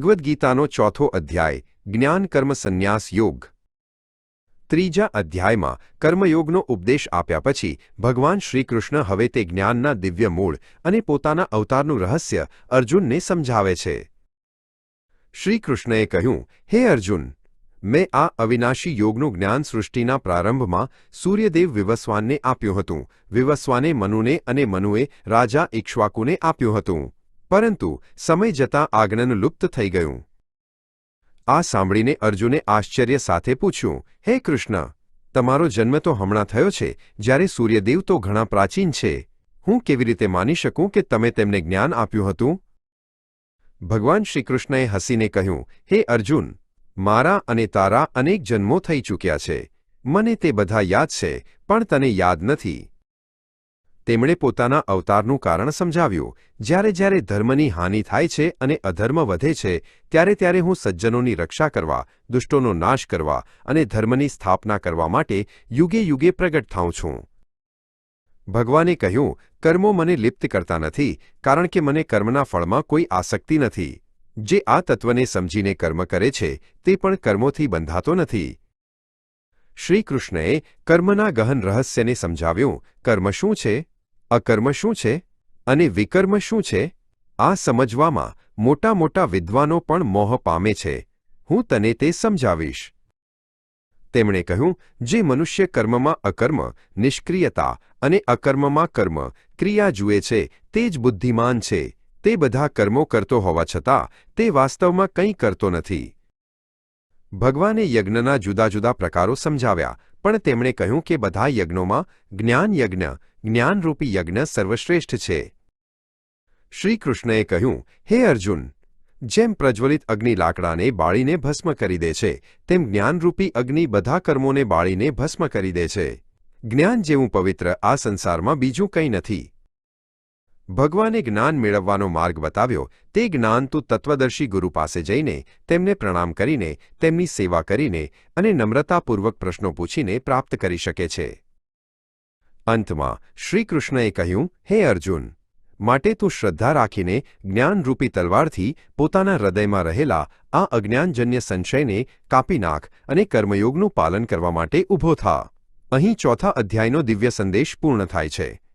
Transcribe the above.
ભગવદ્ ગીતાનો ચોથો અધ્યાય, જ્ઞાન કર્મ સંન્યાસ યોગ. ત્રીજા અધ્યાયમાં કર્મયોગનો ઉપદેશ આપ્યા પછી, ભગવાન શ્રીકૃષ્ણ હવે તે જ્ઞાનના દિવ્ય મૂળ અને પોતાના અવતારનું રહસ્ય અર્જુનને સમજાવે છે. શ્રીકૃષ્ણએ કહ્યું, હે અર્જુન, મેં આ અવિનાશી યોગનું જ્ઞાન સૃષ્ટિના પ્રારંભમાં સૂર્યદેવ વિવસ્વાનને આપ્યું હતું. વિવસ્વાને મનુને અને મનુએ રાજા ઇક્ષ્વાકુને આપ્યું હતું. પરંતુ સમય જતાં આજ્ઞાન લુપ્ત થઈ ગયું. આ સાંભળીને અર્જુને આશ્ચર્ય સાથે પૂછ્યું, હે કૃષ્ણ, તમારો જન્મ તો હમણાં થયો છે, જ્યારે સૂર્યદેવ તો ઘણા પ્રાચીન છે. હું કેવી રીતે માની શકું કે તમે તેમને જ્ઞાન આપ્યું હતું? ભગવાન શ્રીકૃષ્ણએ હસીને કહ્યું, હે અર્જુન, મારા અને તારા અનેક જન્મો થઈ ચૂક્યા છે. મને તે બધા યાદ છે, પણ તને યાદ નથી. તેમણે પોતાના અવતારનું કારણ સમજાવ્યું. જ્યારે જ્યારે ધર્મની હાનિ થાય છે અને અધર્મ વધે છે, ત્યારે ત્યારે હું સજ્જનોની રક્ષા કરવા, દુષ્ટોનો નાશ કરવા અને ધર્મની સ્થાપના કરવા માટે યુગે યુગે પ્રગટ થાઉં છું. ભગવાને કહ્યું, કર્મો મને લિપ્ત કરતા નથી, કારણ કે મને કર્મના ફળમાં કોઈ આસક્તિ નથી. જે આ તત્વને સમજીને કર્મ કરે છે, તે પણ કર્મોથી બંધાતો નથી. શ્રીકૃષ્ણએ કર્મના ગહન રહસ્યને સમજાવ્યું. કર્મ શું છે? અકર્મ શું છે અને વિકર્મ શું છે? આ સમજવામાં મોટા મોટા વિદ્વાનો પણ મોહ પામે છે. હું તને તે સમજાવીશ. તેમણે કહ્યું, જે મનુષ્ય કર્મમાં અકર્મ, નિષ્ક્રિયતા અને અકર્મમાં કર્મ ક્રિયા જુએ છે, તે જ બુદ્ધિમાન છે. તે બધા કર્મો કરતો હોવા છતાં, તે વાસ્તવમાં કંઈ કરતો નથી. ભગવાને યજ્ઞના જુદા જુદા પ્રકારો સમજાવ્યા. પણ તેમણે કહ્યું કે બધા યજ્ઞોમાં જ્ઞાન યજ્ઞ, જ્ઞાનરૂપી યજ્ઞ સર્વશ્રેષ્ઠ છે. શ્રીકૃષ્ણએ કહ્યું, હે અર્જુન, જેમ પ્રજ્વલિત અગ્નિ લાકડાને બાળીને ભસ્મ કરી દે છે, તેમ જ્ઞાનરૂપી અગ્નિ બધા કર્મોને બાળીને ભસ્મ કરી દે છે. જ્ઞાન જેવું પવિત્ર આ સંસારમાં બીજું કંઈ નથી. ભગવાને જ્ઞાન મેળવવાનો માર્ગ બતાવ્યો. તે જ્ઞાન તું તત્વદર્શી ગુરુ પાસે જઈને, તેમને પ્રણામ કરીને, તેમની સેવા કરીને અને નમ્રતાપૂર્વક પ્રશ્નો પૂછીને પ્રાપ્ત કરી શકે છે. અંતમાં, શ્રીકૃષ્ણએ કહ્યું, હે અર્જુન, માટે તું શ્રદ્ધા રાખીને જ્ઞાનરૂપી તલવારથી પોતાના હૃદયમાં રહેલા આ અજ્ઞાનજન્ય સંશયને કાપી નાખ અને કર્મયોગનું પાલન કરવા માટે ઊભો થા. અહીં ચોથા અધ્યાયનો દિવ્ય સંદેશ પૂર્ણ થાય છે.